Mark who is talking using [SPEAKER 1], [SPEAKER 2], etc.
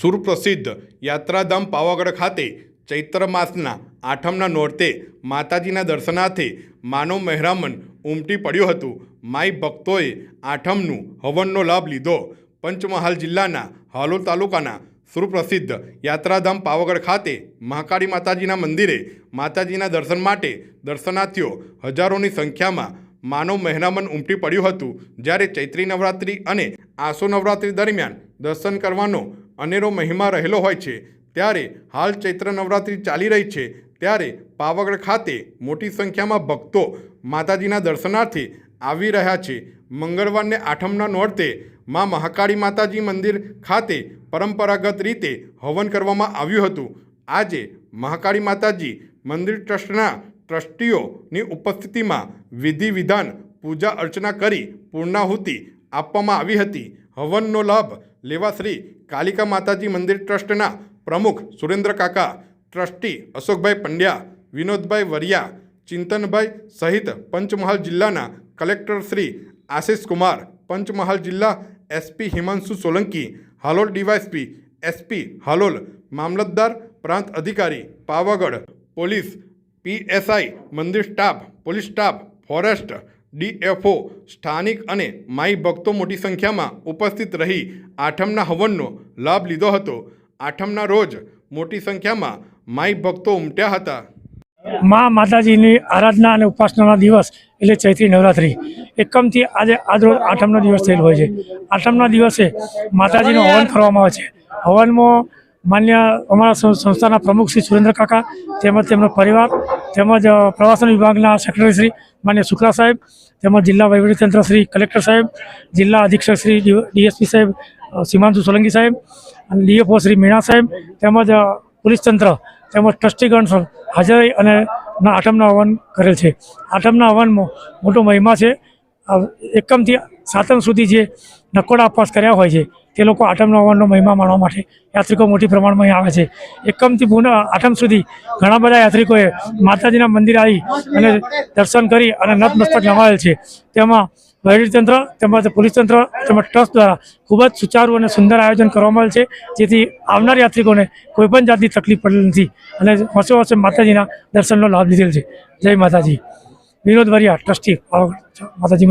[SPEAKER 1] સુરપ્રસિદ્ધ યાત્રાધામ પાવાગઢ ખાતે ચૈત્ર માસના આઠમના નોરતે માતાજીના દર્શનાર્થે માનવ મહેરામન ઉમટી પડ્યું હતું. માઈ ભક્તોએ આઠમનું હવનનો લાભ લીધો. પંચમહાલ જિલ્લાના હાલોલ તાલુકાના સુપ્રસિદ્ધ યાત્રાધામ પાવાગઢ ખાતે મહાકાળી માતાજીના મંદિરે માતાજીના દર્શન માટે દર્શનાર્થીઓ હજારોની સંખ્યામાં માનવ મહેરામણ ઉમટી પડ્યું હતું. જ્યારે ચૈત્રી નવરાત્રિ અને આસો નવરાત્રિ દરમિયાન દર્શન કરવાનો અનેરો મહિમા રહેલો હોય છે. ત્યારે હાલ ચૈત્ર નવરાત્રિ ચાલી રહી છે. ત્યારે પાવાગઢ ખાતે મોટી સંખ્યામાં ભક્તો માતાજીના દર્શનાર્થે આવી રહ્યા છે. મંગળવારને આઠમના નોરતે મા મહાકાળી માતાજી મંદિર ખાતે પરંપરાગત રીતે હવન કરવામાં આવ્યું હતું. આજે મહાકાળી માતાજી મંદિર ટ્રસ્ટના ટ્રસ્ટીઓની ઉપસ્થિતિમાં વિધિ વિધાન, પૂજા અર્ચના કરી પૂર્ણાહુતિ આપવામાં આવી હતી. હવનનો લાભ લેવા શ્રી કાલિકા માતાજી મંદિર ટ્રસ્ટના પ્રમુખ સુરેન્દ્ર કાકા, ટ્રસ્ટી અશોકભાઈ પંડ્યા, વિનોદભાઈ વરિયા, ચિંતનભાઈ સહિત પંચમહાલ જિલ્લાના કલેક્ટર શ્રી આશિષ કુમાર, પંચમહાલ જિલ્લા SP Himanshu Solanki, Halol DYSP SP Halol, મામલતદાર પ્રાંત અધિકારી પાવાગઢ, પોલીસ પીએસઆઈ, મંદિર staff, police staff, forest DFO સ્થાનિક અને માઈ ભક્તો મોટી સંખ્યામાં ઉપસ્થિત રહી આઠમના હવનનો લાભ લીધો હતો. આઠમના રોજ મોટી સંખ્યામાં માઈ ભક્તો ઉમટ્યા હતા.
[SPEAKER 2] મા માતાજીની આરાધના અને ઉપાસનાના દિવસ એટલે ચૈત્રી નવરાત્રિ. એકમથી આજે આજરોજ આઠમનો દિવસ થયેલો હોય છે. આઠમના દિવસે માતાજીનું હવન કરવામાં આવે છે. હવનમાં માન્ય અમારા સંસ્થાના પ્રમુખ શ્રી સુરેન્દ્ર કાકા તેમજ તેમનો પરિવાર તેમજ પ્રવાસન વિભાગના સેક્રેટરી શ્રી માન્ય શુક્લા સાહેબ, તેમજ જિલ્લા વહીવટીતંત્ર શ્રી કલેક્ટર સાહેબ, જિલ્લા અધિક્ષક શ્રી ડીએસપી સાહેબ સીમાંશુ સોલંકી સાહેબ, અને ડીએફઓ શ્રી મીણા સાહેબ, તેમજ પોલીસ તંત્ર, તેમજ ટ્રસ્ટીગણ હાજરી અને આઠમના હવન કરેલ છે. આઠમના હવનમાં મોટો મહિમા છે એકમથી સાતમ સુધી જે નકોડા ઉપવાસ કર્યા હોય છે, તે લોકો આઠમ નવમનો મહિમા માણવા માટે યાત્રિકો મોટી પ્રમાણમાં આવે છે. એકમથી પૂર્ણ આઠમ સુધી ઘણા બધા યાત્રિકોએ માતાજીના મંદિરે આવી અને દર્શન કરી અને નતમસ્તક નમાવેલ છે. તેમાં વહીવટીતંત્ર તેમજ પોલીસ તંત્ર તેમજ ટ્રસ્ટ દ્વારા ખૂબ જ સુચારું અને સુંદર આયોજન કરવામાં આવેલ છે, જેથી આવનાર યાત્રિકોને કોઈપણ જાતની તકલીફ પડેલ નથી અને વર્ષે વર્ષે માતાજીના દર્શનનો લાભ લીધેલ છે. જય માતાજી. વિનોદ વરિયા, ટ્રસ્ટી માતાજી.